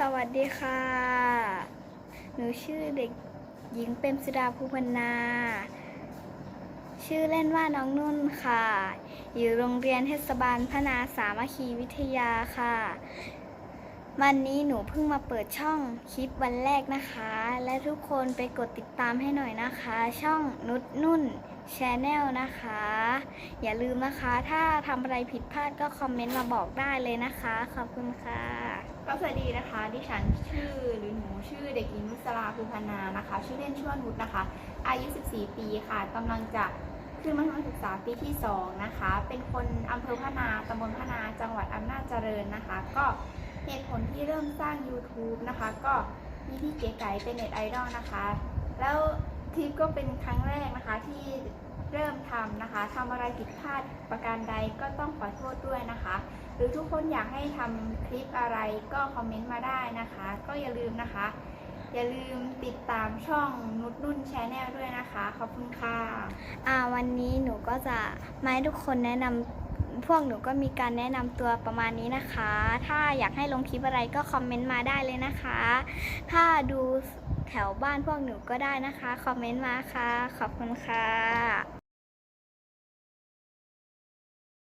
สวัสดีค่ะ หนูชื่อเด็กหญิงเปรมสุดาภูพนา ชื่อเล่นว่าน้องนุ่นค่ะ อยู่โรงเรียนเทศบาลพนาสามัคคีวิทยาค่ะ วันนี้หนูเพิ่งมาเปิดช่องคลิปวันแรกนะคะ และทุกคนไปกดติดตามให้หน่อยนะคะ ช่องนุดนุ่นชแนลนะคะ อย่าลืมนะคะ ถ้าทำอะไรผิดพลาดก็คอมเมนต์มาบอกได้เลยนะคะ ขอบคุณค่ะ วัสดีนะคะ ดิฉันชื่อหรือหนูชื่อเด็กหญิงนุสราภูพนานะคะ ชื่อเล่นชื่อว่านุชนะคะ อายุ 14 ปีค่ะกำลังจะขึ้นมัธยมศึกษาปีที่ 2 นะคะ เป็นคนอำเภอพนาตำบลพนา จังหวัดอำนาจเจริญนะคะ ก็เหตุผลที่เริ่มสร้าง YouTube นะคะ ก็มีพี่เก๋ไก่เป็นเน็ตไอดอลนะคะ แล้ว ทิปก็เป็นครั้งแรกนะคะที่เริ่มทำนะคะทำอะไรผิดพลาดประการใดก็ต้องขอโทษด้วยนะคะ หรือทุกคนอยากให้ทำคลิปอะไรก็คอมเมนต์มาได้นะคะ ก็อย่าลืมนะคะ อย่าลืมติดตามช่องนุชนุ่นแชนแนลด้วยนะคะ ขอบคุณค่ะ อ่าวันนี้หนูก็จะมาให้ทุกคนแนะนำ พวกหนูก็มีการแนะนำตัวประมาณนี้นะคะ ถ้าอยากให้ลงคลิปอะไรก็คอมเมนต์มาได้เลยนะคะ ถ้าดูแถวบ้านพวกหนูก็ได้นะคะ คอมเมนต์มาค่ะ ขอบคุณค่ะ